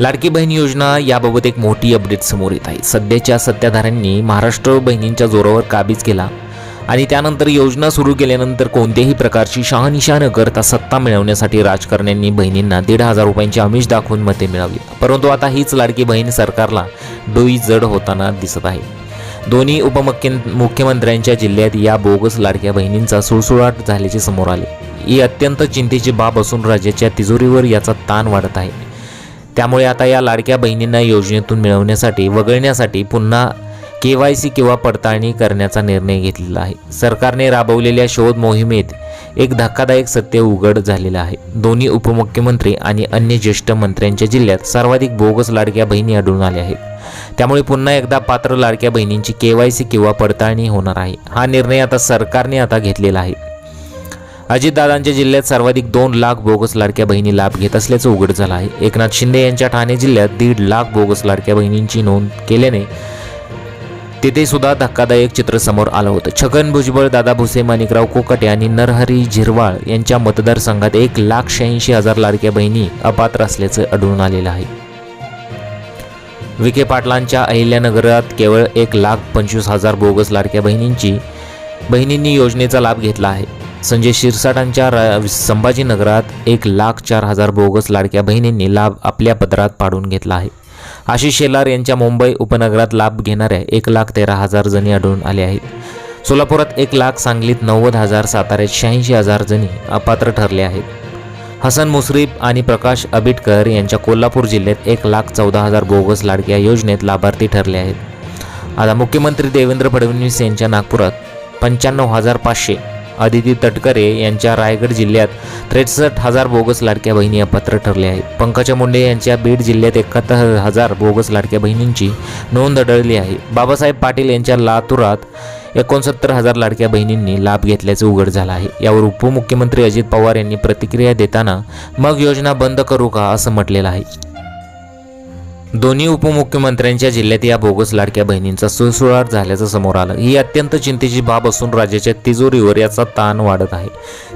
लाडकी बहीण योजना याबाबत एक मोठी अपडेट समोर येत आहे. सध्याच्या सत्ताधाऱ्यांनी महाराष्ट्र बहिणींच्या जोरावर काबीज केला आणि त्यानंतर योजना सुरू केल्यानंतर कोणत्याही प्रकारची शहानिशा न करता सत्ता मिळवण्यासाठी राजकारण्यांनी बहिणींना दीड हजार रुपयांची आमिष दाखवून मते मिळवली परंतु आता हीच लाडकी बहीण सरकारला डोई जड होताना दिसत आहे. दोन्ही उपमुख्य मुख्यमंत्र्यांच्या जिल्ह्यात या बोगस लाडक्या बहिणींचा सुळसुळाट झाल्याचे समोर आले. ही अत्यंत चिंतेची बाब असून राज्याच्या तिजोरीवर याचा ताण वाढत आहे. त्यामुळे आता या लाडक्या बहिणींना योजनेतून मिळवण्यासाठी वगळण्यासाठी पुन्हा के वाय सी किंवा पडताळणी करण्याचा निर्णय घेतलेला आहे. सरकारने राबवलेल्या शोध मोहिमेत एक धक्कादायक सत्य उघड झालेलं आहे. दोन्ही उपमुख्यमंत्री आणि अन्य ज्येष्ठ मंत्र्यांच्या जिल्ह्यात सर्वाधिक बोगस लाडक्या बहिणी आढळून आल्या आहेत. त्यामुळे पुन्हा एकदा पात्र लाडक्या बहिणींची के वाय सी किंवा पडताळणी होणार आहे. हा निर्णय आता सरकारने आता घेतलेला आहे. अजितदादांच्या जिल्ह्यात सर्वाधिक दोन लाख बोगस लाडक्या बहिणी लाभ घेत असल्याचं उघड झालं आहे. एकनाथ शिंदे यांच्या ठाणे जिल्ह्यात दीड लाख बोगस लाडक्या बहिणींची नोंद केल्याने तिथे सुद्धा धक्कादायक चित्र समोर आलं होतं. छगन भुजबळ दादा भुसे माणिकराव कोकटे आणि नरहरी झिरवाळ यांच्या मतदारसंघात एक लाख शहाऐंशी हजार लाडक्या बहिणी अपात्र असल्याचं आढळून आलेलं आहे. विखे पाटलांच्या अहिल्यानगरात केवळ एक लाख पंचवीस हजार बोगस लाडक्या बहिणींची बहिणींनी योजनेचा लाभ घेतला आहे. संजय शिरसाटांच्या संभाजीनगरात एक लाख चार हजार बोगस लाडक्या बहिणींनी लाभ आपल्या पदरात पाडून घेतला आहे. आशिष शेलार यांच्या मुंबई उपनगरात लाभ घेणाऱ्या एक लाख तेरा हजार जणी आढळून आले आहेत. सोलापुरात एक लाख सांगलीत नव्वद हजार साताऱ्यात शहाऐंशी हजार जणी अपात्र ठरले आहेत. हसन मुश्रीफ आणि प्रकाश आबिटकर यांच्या कोल्हापूर जिल्ह्यात एक लाख चौदा हजार बोगस लाडक्या योजनेत लाभार्थी ठरले आहेत. आता मुख्यमंत्री देवेंद्र फडणवीस यांच्या नागपुरात पंच्याण्णव हजार पाचशे अदिती तटकरे यांच्या रायगड जिल्ह्यात त्रेसष्ट हजार बोगस लाडक्या बहिणी अपात्र ठरल्या आहेत. पंकजा मुंडे यांच्या बीड जिल्ह्यात एकाहत्तर हजार बोगस लाडक्या बहिणींची नोंद आढळली आहे. बाबासाहेब पाटील यांच्या लातूरात एकोणसत्तर हजार लाडक्या बहिणींनी लाभ घेतल्याचं उघड झालं आहे. यावर उपमुख्यमंत्री अजित पवार यांनी प्रतिक्रिया देताना मग योजना बंद करू का असं म्हटलेलं आहे. दोन्ही उपमुख्यमंत्र्यांच्या जिल्ह्यात या बोगस लाडक्या बहिणींचा सुळसुळाट झाल्याचं समोर आलं. ही अत्यंत चिंतेची बाब असून राज्याच्या तिजोरीवर याचा ताण वाढत आहे.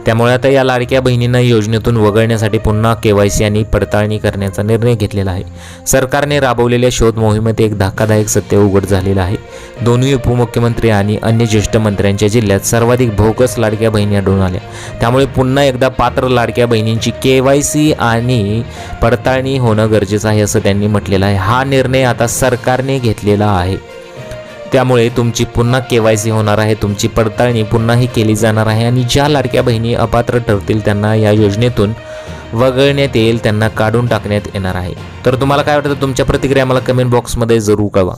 त्यामुळे आता या लाडक्या बहिणींना योजनेतून वगळण्यासाठी पुन्हा केवायसी आणि पडताळणी करण्याचा निर्णय घेतलेला आहे. सरकारने राबवलेल्या शोध मोहिमेत एक धक्कादायक सत्य उघड झालेलं आहे. दोन्ही उपमुख्यमंत्री आणि अन्य ज्येष्ठ मंत्र्यांच्या जिल्ह्यात सर्वाधिक बोगस लाडक्या बहिणी आढळून आल्या. त्यामुळे पुन्हा एकदा पात्र लाडक्या बहिणींची के वाय सी आणि पडताळणी होणं गरजेचं आहे असं त्यांनी म्हटलेलं आहे. हा निर्णय आता सरकारने घेतलेला आहे. त्यामुळे तुमची पुन्हा के वाय सी होणार आहे तुमची पडताळणी पुन्हाही केली जाणार आहे आणि ज्या लाडक्या बहिणी अपात्र ठरतील त्यांना या योजनेतून वगळण्यात येईल त्यांना काढून टाकण्यात येणार आहे. तर तुम्हाला काय वाटतं? तुमच्या प्रतिक्रिया मला कमेंट बॉक्समध्ये जरूर कळवा.